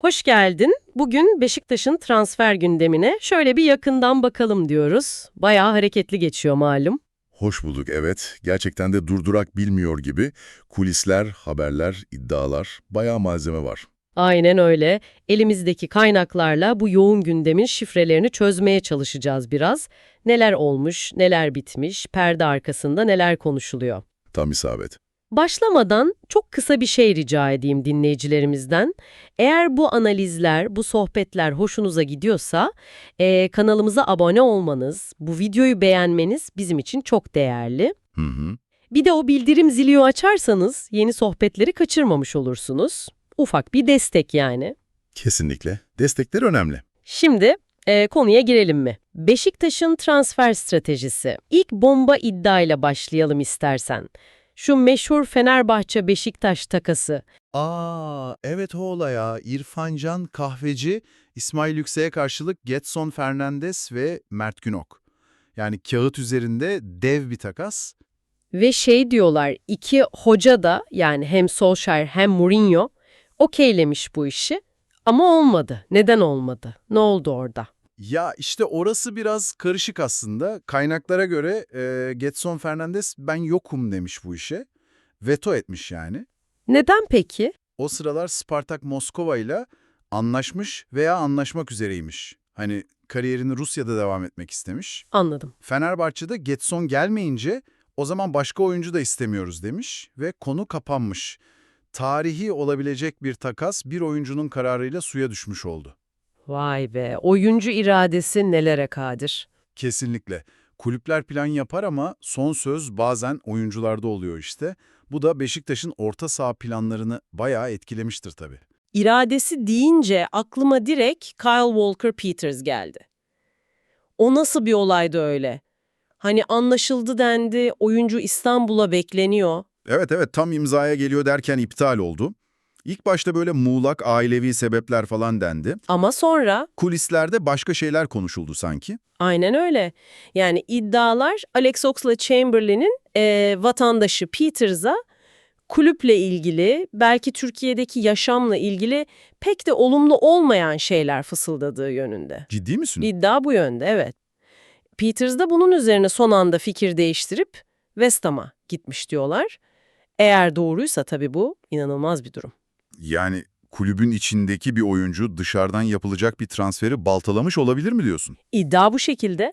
Hoş geldin. Bugün Beşiktaş'ın transfer gündemine şöyle bir yakından bakalım diyoruz. Bayağı hareketli geçiyor malum. Hoş bulduk evet. Gerçekten de durdurak bilmiyor gibi kulisler, haberler, iddialar, bayağı malzeme var. Aynen öyle. Elimizdeki kaynaklarla bu yoğun gündemin şifrelerini çözmeye çalışacağız biraz. Neler olmuş, neler bitmiş, perde arkasında neler konuşuluyor. Tam isabet. Başlamadan çok kısa bir şey rica edeyim dinleyicilerimizden. Eğer bu analizler, bu sohbetler hoşunuza gidiyorsa eee, kanalımıza abone olmanız, bu videoyu beğenmeniz bizim için çok değerli. Hı hı. Bir de o bildirim zilini açarsanız yeni sohbetleri kaçırmamış olursunuz. Ufak bir destek yani. Kesinlikle. Destekler önemli. Şimdi e, konuya girelim mi? Beşiktaş'ın transfer stratejisi. İlk bomba iddiayla başlayalım istersen. Şu meşhur Fenerbahçe-Beşiktaş takası. Aa, evet o olay ya. İrfan Can Kahveci, İsmail Yüksek'e karşılık Getson Fernandes ve Mert Günok. Yani kağıt üzerinde dev bir takas. Ve şey diyorlar iki hoca da yani hem Solskjaer hem Mourinho okeylemiş bu işi. Ama olmadı. Neden olmadı? Ne oldu orada? Ya işte orası biraz karışık aslında. Kaynaklara göre e, Getson Fernandes ben yokum demiş bu işe. Veto etmiş yani. Neden peki? O sıralar Spartak Moskova ile anlaşmış veya anlaşmak üzereymiş. Hani kariyerini Rusya'da devam etmek istemiş. Anladım. Fenerbahçe'de Getson gelmeyince o zaman başka oyuncu da istemiyoruz demiş ve konu kapanmış. Tarihi olabilecek bir takas bir oyuncunun kararıyla suya düşmüş oldu. Vay be, oyuncu iradesi nelere kadir. Kesinlikle. Kulüpler plan yapar ama son söz bazen oyuncularda oluyor işte. Bu da Beşiktaş'ın orta saha planlarını bayağı etkilemiştir tabii. İradesi deyince aklıma direkt Kyle Walker-Peters geldi. O nasıl bir olaydı öyle? Hani anlaşıldı dendi, oyuncu İstanbul'a bekleniyor. Evet evet tam imzaya geliyor derken iptal oldu. İlk başta böyle muğlak ailevi sebepler falan dendi. Ama sonra Kulislerde başka şeyler konuşuldu sanki. aynen öyle. Yani iddialar Alex Oxlade-Chamberlain'in eee, vatandaşı Peters'a kulüple ilgili, belki Türkiye'deki yaşamla ilgili pek de olumlu olmayan şeyler fısıldadığı yönünde. Ciddi misin? İddia bu yönde, evet. Peters da bunun üzerine son anda fikir değiştirip West Ham'a gitmiş diyorlar. Eğer doğruysa tabii bu inanılmaz bir durum. Yani kulübün içindeki bir oyuncu dışarıdan yapılacak bir transferi baltalamış olabilir mi diyorsun? İddia bu şekilde.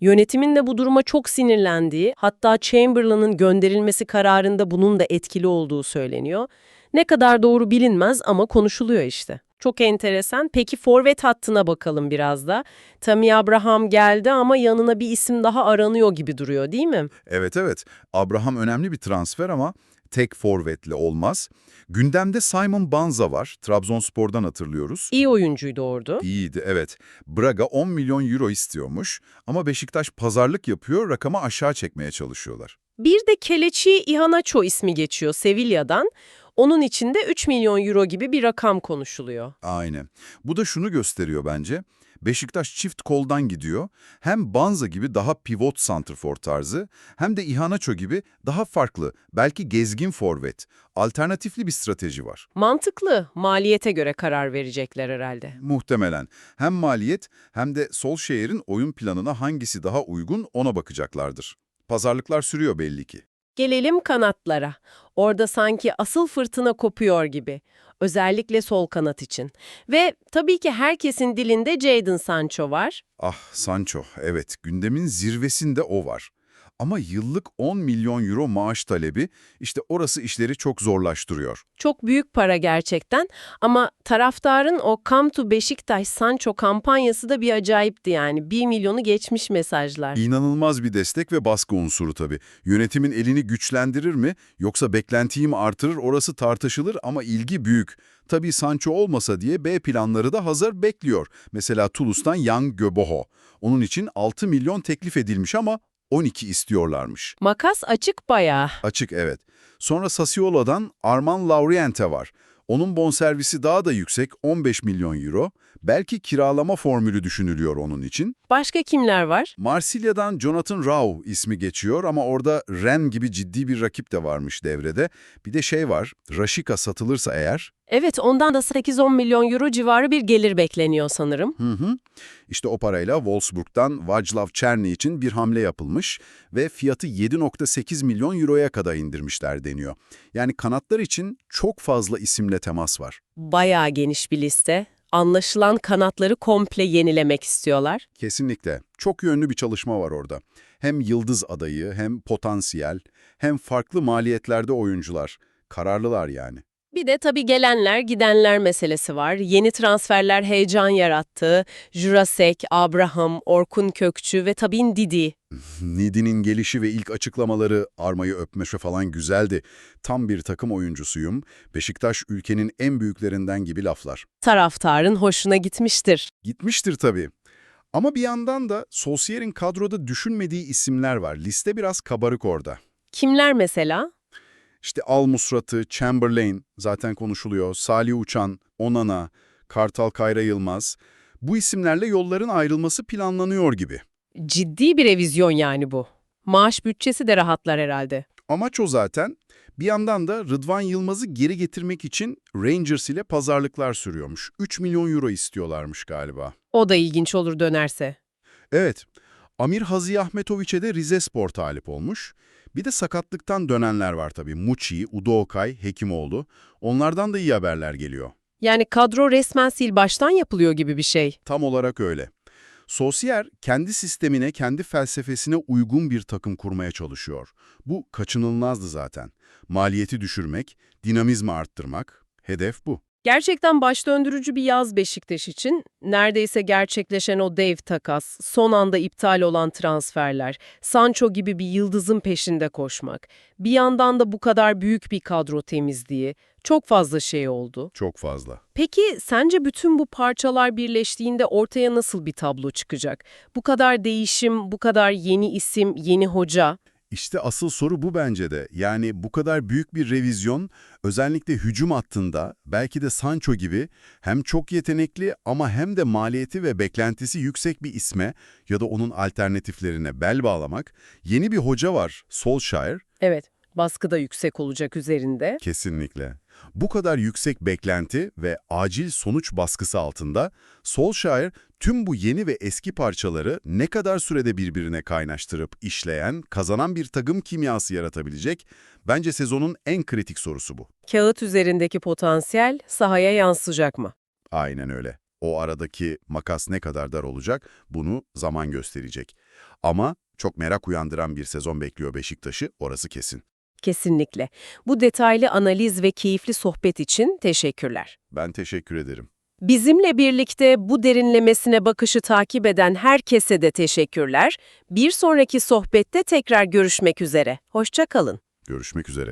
Yönetimin de bu duruma çok sinirlendiği, hatta Chamberlain'ın gönderilmesi kararında bunun da etkili olduğu söyleniyor. Ne kadar doğru bilinmez ama konuşuluyor işte. Çok enteresan. Peki forvet hattına bakalım biraz da. Tammy Abraham geldi ama yanına bir isim daha aranıyor gibi duruyor değil mi? Evet evet. Abraham önemli bir transfer ama tek forvetle olmaz. Gündemde Simon Banza var. Trabzonspor'dan hatırlıyoruz. İyi oyuncuydu orada. İyiydi evet. Braga 10 milyon euro istiyormuş ama Beşiktaş pazarlık yapıyor, rakamı aşağı çekmeye çalışıyorlar. Bir de Kelechi Iheanacho ismi geçiyor Sevilla'dan. Onun için de 3 milyon euro gibi bir rakam konuşuluyor. Aynen. Bu da şunu gösteriyor bence. Beşiktaş çift koldan gidiyor. Hem Banza gibi daha pivot santrfor tarzı hem de Ihanacho gibi daha farklı, belki gezgin forvet, alternatifli bir strateji var. Mantıklı. Maliyete göre karar verecekler herhalde. Muhtemelen hem maliyet hem de Solskjaer'in oyun planına hangisi daha uygun ona bakacaklardır. Pazarlıklar sürüyor belli ki. Gelelim kanatlara. Orada sanki asıl fırtına kopuyor gibi. Özellikle sol kanat için. Ve tabii ki herkesin dilinde Jadon Sancho var. Ah Sancho, evet gündemin zirvesinde o var. Ama yıllık 10 milyon euro maaş talebi işte orası işleri çok zorlaştırıyor. Çok büyük para gerçekten ama taraftarın o Come to Beşiktaş Sancho kampanyası da bir acayipti yani. 1 milyonu geçmiş mesajlar. İnanılmaz bir destek ve baskı unsuru tabii. Yönetimin elini güçlendirir mi yoksa beklentiyi mi artırır orası tartışılır ama ilgi büyük. Tabii Sancho olmasa diye B planları da hazır bekliyor. Mesela Toulouse'dan Yang Göboho. Onun için 6 milyon teklif edilmiş ama 12 istiyorlarmış. Makas açık bayağı. Açık evet. Sonra Sassuolo'dan Arman Lauriente var. Onun bonservisi daha da yüksek 15 milyon euro. Belki kiralama formülü düşünülüyor onun için. Başka kimler var? Marsilya'dan Jonathan Rau ismi geçiyor ama orada Ren gibi ciddi bir rakip de varmış devrede. Bir de şey var, Rashika satılırsa eğer Evet, ondan da 8-10 milyon euro civarı bir gelir bekleniyor sanırım. Hı hı. İşte o parayla Wolfsburg'dan Václav Czerny için bir hamle yapılmış ve fiyatı 7.8 milyon euroya kadar indirmişler deniyor. Yani kanatlar için çok fazla isimle temas var. Bayağı geniş bir liste. Anlaşılan kanatları komple yenilemek istiyorlar. Kesinlikle. Çok yönlü bir çalışma var orada. Hem yıldız adayı, hem potansiyel, hem farklı maliyetlerde oyuncular. Kararlılar yani. Bir de tabii gelenler gidenler meselesi var. Yeni transferler heyecan yarattı. Jurasek, Abraham, Orkun Kökçü ve tabii Ndidi. Nidi'nin gelişi ve ilk açıklamaları armayı öpmeşe falan güzeldi. Tam bir takım oyuncusuyum. Beşiktaş ülkenin en büyüklerinden gibi laflar. Taraftarın hoşuna gitmiştir. Gitmiştir tabii. Ama bir yandan da Solskjaer'in kadroda düşünmediği isimler var. Liste biraz kabarık orada. Kimler mesela? İşte Al Musrat'ı, Chamberlain zaten konuşuluyor, Salih Uçan, Onana, Kartal Kayra Yılmaz. Bu isimlerle yolların ayrılması planlanıyor gibi. Ciddi bir revizyon yani bu. Maaş bütçesi de rahatlar herhalde. Amaç o zaten. Bir yandan da Rıdvan Yılmaz'ı geri getirmek için Rangers ile pazarlıklar sürüyormuş. 3 milyon euro istiyorlarmış galiba. O da ilginç olur dönerse. Evet, Amir Hazi Ahmetoviç'e de Rize Spor talip olmuş. Bir de sakatlıktan dönenler var tabii. Muçi, Udookay, Hekimoğlu. Onlardan da iyi haberler geliyor. Yani kadro resmen sil baştan yapılıyor gibi bir şey. Tam olarak öyle. Sosiyer kendi sistemine, kendi felsefesine uygun bir takım kurmaya çalışıyor. Bu kaçınılmazdı zaten. Maliyeti düşürmek, dinamizmi arttırmak, hedef bu. Gerçekten baş döndürücü bir yaz Beşiktaş için. Neredeyse gerçekleşen o dev takas, son anda iptal olan transferler, Sancho gibi bir yıldızın peşinde koşmak. Bir yandan da bu kadar büyük bir kadro temizliği. Çok fazla şey oldu. Çok fazla. Peki sence bütün bu parçalar birleştiğinde ortaya nasıl bir tablo çıkacak? Bu kadar değişim, bu kadar yeni isim, yeni hoca. İşte asıl soru bu bence de. Yani bu kadar büyük bir revizyon özellikle hücum hattında belki de Sancho gibi hem çok yetenekli ama hem de maliyeti ve beklentisi yüksek bir isme ya da onun alternatiflerine bel bağlamak. Yeni bir hoca var, Solskjaer. Evet, baskı da yüksek olacak üzerinde. Kesinlikle. Bu kadar yüksek beklenti ve acil sonuç baskısı altında Solskjaer tüm bu yeni ve eski parçaları ne kadar sürede birbirine kaynaştırıp işleyen, kazanan bir takım kimyası yaratabilecek? Bence sezonun en kritik sorusu bu. Kağıt üzerindeki potansiyel sahaya yansıyacak mı? Aynen öyle. O aradaki makas ne kadar dar olacak bunu zaman gösterecek. Ama çok merak uyandıran bir sezon bekliyor Beşiktaş'ı, orası kesin. Kesinlikle. Bu detaylı analiz ve keyifli sohbet için teşekkürler. Ben teşekkür ederim. Bizimle birlikte bu derinlemesine bakışı takip eden herkese de teşekkürler. Bir sonraki sohbette tekrar görüşmek üzere. Hoşça kalın. Görüşmek üzere.